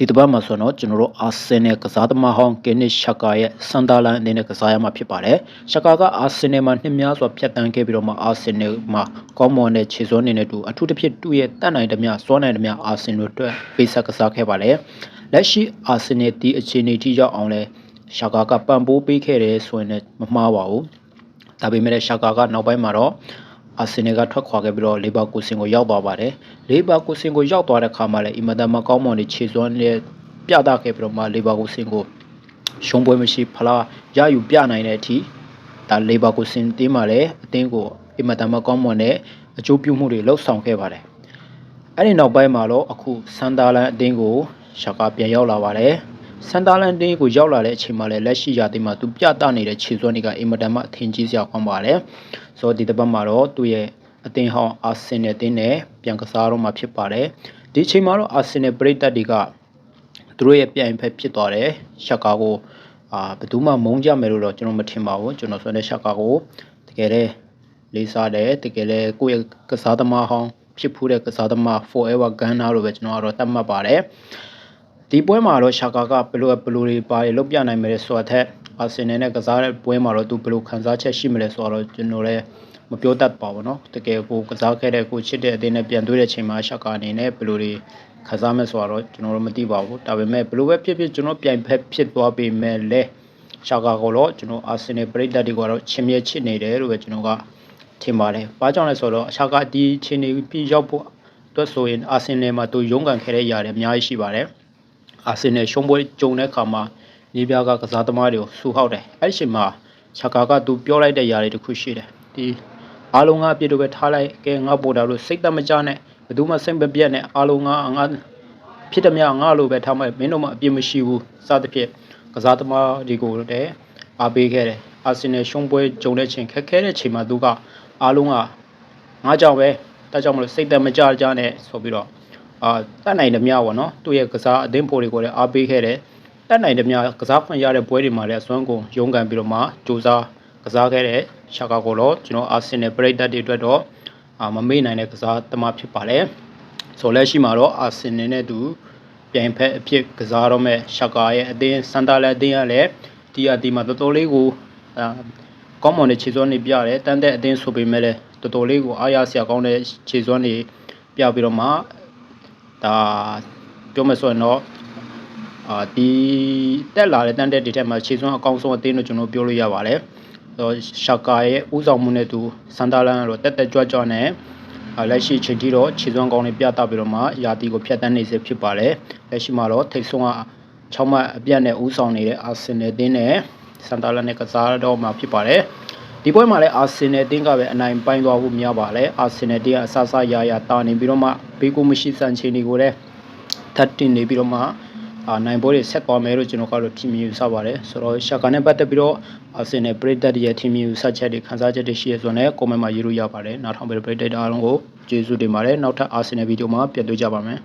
ဒီတစ်ပတ်မှာဆိုတော့ကျွန်တော်တို့အာဆင်နယ်ကစားသမားဟောင်းကင်နစ်ရှကာရဲ့စန်ဒါလန်အနေနဲ့ကစားရမှာဖြစ်ပါတယ်။ရှကာကအာဆင်နယ်မှာနှစ်များစွာဖြတ်တန်းခဲ့ပြီးတော့မှအာဆင်နယ်မှာကောင်းမွန်တဲ့ခြေစွမ်းနေနဲ့တူအထူးသဖြင့်သူ့ရဲ့တတ်နိုင်သမျှစွမ်းနိုင်သမျှအာဆင်နယ်အတွက်ပေးဆက်ကစားခဲ့ပါတယ်။လက်ရှိအာဆင်နယ်ဒီအခြေအနေထိရောက်အောင်လဲရှကာကပံ့ပိုးပေးခဲ့တယ်ဆိုရင်လည်းမမှားပါဘူး။ဒါပေမဲ့ရှကာကနောက်ပိုင်းမှာတော့ အာဆင်နယ်ကထွက်ခွာခဲ့ပြီးတော့လေဘာကူစင်ကိုရောက်သွားပါတယ်။လေဘာကူစင်ကိုရောက်သွားတဲ့ခါမှာလည်းအင်မတန်မကောင်းမွန်တဲ့ခြေစွမ်းနဲ့ပြသခဲ့ပြီးတော့မှလေဘာကူစင်ကိုရှုံးပွဲမရှိဖလားရယူပြနိုင်တဲ့အထိဒါလေဘာကူစင်တင်းမှာလည်းအသင်းကိုအင်မတန်မကောင်းမွန်တဲ့အကျိုးပြုမှုတွေလှုပ်ဆောင်ခဲ့ပါတယ်။အဲ့ဒီနောက်ပိုင်းမှာတော့အခုစန်ဒါလန်အသင်းကိုရှာကာပြန်ရောက်လာပါတယ်။ စန်ဒါလန်အသင်းကိုရောက်လာတဲ့အချိန်မှာလည်းလက်ရှိရာသီမှာသူပြသနေတဲ့ခြေစွမ်းတွေကအင်မတန်မှအထင်ကြီးစရာကောင်းပါတယ်။ဆိုတော့ဒီတစ်ပတ်မှာတော့သူ့ရဲ့အသင်းဟောင်းအာဆင်နယ်အသင်းနဲ့ပြန်ကစားတော့မှာဖြစ်ပါတယ်။ဒီအချိန်မှာတော့အာဆင်နယ်ပရိသတ်တွေကသူတို့ရဲ့ပြိုင်ဖက်ဖြစ်သွားတယ်ရှက်ကာကိုအာဘယ်သူမှမုန်းကြမယ်လို့တော့ကျွန်တော်မထင်ပါဘူးကျွန်တော်ဆိုတဲ့ရှက်ကာကိုတကယ်လည်းလေးစားတယ်တကယ်လည်းကိုယ့်ရဲ့ကစားသမားဟောင်းဖြစ်ဖူးတဲ့ကစားသမား forever gunner လို့ပဲကျွန်တော်ကတော့သတ်မှတ်ပါတယ် ဒီပွဲမှာတော့ရှာကာကဘယ်လိုဘယ်လိုတွေပါတယ်လုတ်ပြနိုင်မယ်ဆိုတော့အာဆင်နယ်နဲ့ကစားတဲ့ပွဲမှာတော့သူဘယ်လိုခံစားချက်ရှိမလဲဆိုတော့ကျွန်တော်လည်းမပြောတတ်ပါဘူးเนาะတကယ်ကိုကစားခဲ့တဲ့ကိုချစ်တဲ့အသင်းနဲ့ပြန်တွေ့တဲ့ချိန်မှာရှာကာအနေနဲ့ဘယ်လိုတွေခစားမဲ့ဆိုတော့ကျွန်တော်တို့မသိပါဘူးဒါပေမဲ့ဘယ်လိုပဲဖြစ်ဖြစ်ကျွန်တော်ပြိုင်ဖက်ဖြစ်သွားပေမဲ့လည်းရှာကာကိုတော့ကျွန်တော်အာဆင်နယ်ပရိသတ်တွေကတော့ချင်မြဲချစ်နေတယ်လို့ပဲကျွန်တော်ကထင်ပါတယ်။ဘာကြောင့်လဲဆိုတော့ရှာကာဒီချင်းနေပြီးရောက်ဖို့အတွက်ဆိုရင်အာဆင်နယ်မှာသူရုန်းကန်ခဲ့တဲ့ຢာတွေအများကြီးရှိပါတယ်။ အာဆင်နယ်ရှုံးပွဲကြုံတဲ့အခါမှာနေပြားကကစားသမားတွေကိုစူဟောက်တယ်။အဲ့ဒီအချိန်မှာရှာကာကသူပြောလိုက်တဲ့ຢာတွေတခုရှိတယ်။ဒီအားလုံးကအပြစ်တို့ပဲထားလိုက်ကဲငါပို့တာလို့စိတ်တမကြနဲ့ဘယ်သူမှစိတ်မပြတ်နဲ့အားလုံးကငါဖြစ်တယ်များငါလိုပဲထားမယ်မင်းတို့မှအပြစ်မရှိဘူးစသဖြင့်ကစားသမားတွေကိုလည်းအားပေးခဲ့တယ်အာဆင်နယ်ရှုံးပွဲကြုံတဲ့ချိန်ခက်ခဲတဲ့ချိန်မှာသူကအားလုံးကငါကြောင့်ပဲဒါကြောင့်မလို့စိတ်သက်မကြကြနဲ့ဆိုပြီးတော့ အာတတ်နိုင်တယ်များပေါ့နော်သူ့ရဲ့ကစားအသင်းဖို့တွေကိုလည်းအားပေးခဲ့တယ်တတ်နိုင်တယ်များကစားခွင့်ရတဲ့ပွဲတွေမှာလည်းအစွမ်းကုန်ရုန်းကန်ပြီးတော့မှစူးစမ်းကစားခဲ့တဲ့ရှာကာကိုတော့ကျွန်တော်အာဆင်နယ်ပရိသတ်တွေအတွက်တော့အာမမေ့နိုင်တဲ့ကစားသမားဖြစ်ပါတယ်ဆိုလက်ရှိမှာတော့အာဆင်နယ်နဲ့တူပြိုင်ဖက်အဖြစ်ကစားတော့မဲ့ရှာကာရဲ့အသင်းစန်တာလက်အသင်းကလည်းဒီအတီမှာတော်တော်လေးကိုအာကောင်းမွန်တဲ့ခြေစွမ်းတွေပြတယ်တန်တဲ့အသင်းဆိုပေမဲ့လည်းတော်တော်လေးကိုအားရစရာကောင်းတဲ့ခြေစွမ်းတွေပြပြီးတော့မှ ဒါပြောမယ်ဆိုရင်တော့အာဒီတက်လာတဲ့တန်တဲ့တွေထက်မှာခြေစွမ်းအကောင်းဆုံးအသင်းလို့ကျွန်တော်ပြောလို့ရပါတယ်တော့ရှာကာရဲ့ဥဆောင်မှုနဲ့သူစန်တာလန်ကတော့တက်တက်ကြွကြွနဲ့လက်ရှိချိန်ထိတော့ခြေစွမ်းကောင်းတွေပြသပြီးတော့မှယာတီကိုဖျက်တမ်းနေစေဖြစ်ပါတယ်လက်ရှိမှာတော့ထိတ်ဆုံးက6မှတ်အပြတ်နဲ့ဥဆောင်နေတဲ့အာဆင်နယ်တင်းနဲ့စန်တာလန်နဲ့ကစားတော့မှာဖြစ်ပါတယ် ဒီပွဲမှာလည်းအာဆင်နယ်တင်းကပဲအနိုင်ပိုင်းသွားဖို့များပါလေအာဆင်နယ်တင်းကအဆအဆရာရာတာနေပြီးတော့မှဘေးကိုမရှိစံချိန်တွေကိုလည်းထပ်တင်နေပြီးတော့မှအာနိုင်ပွဲတွေဆက်သွားမယ်လို့ကျွန်တော်ကတော့ team ယူဆပါတယ်ဆိုတော့ရှာကာနဲ့ပတ်သက်ပြီးတော့အာဆင်နယ်ပရိသတ်ရဲ့ team ယူဆချက်တွေခန်းစားချက်တွေရှိရဆိုတော့ comment မှာရေးလို့ရပါတယ်နောက်ထောင်ပဲပရိသတ်အားလုံးကိုကျေးဇူးတင်ပါတယ်နောက်ထပ်အာဆင်နယ်ဗီဒီယိုမှာပြန်တွေ့ကြပါမယ်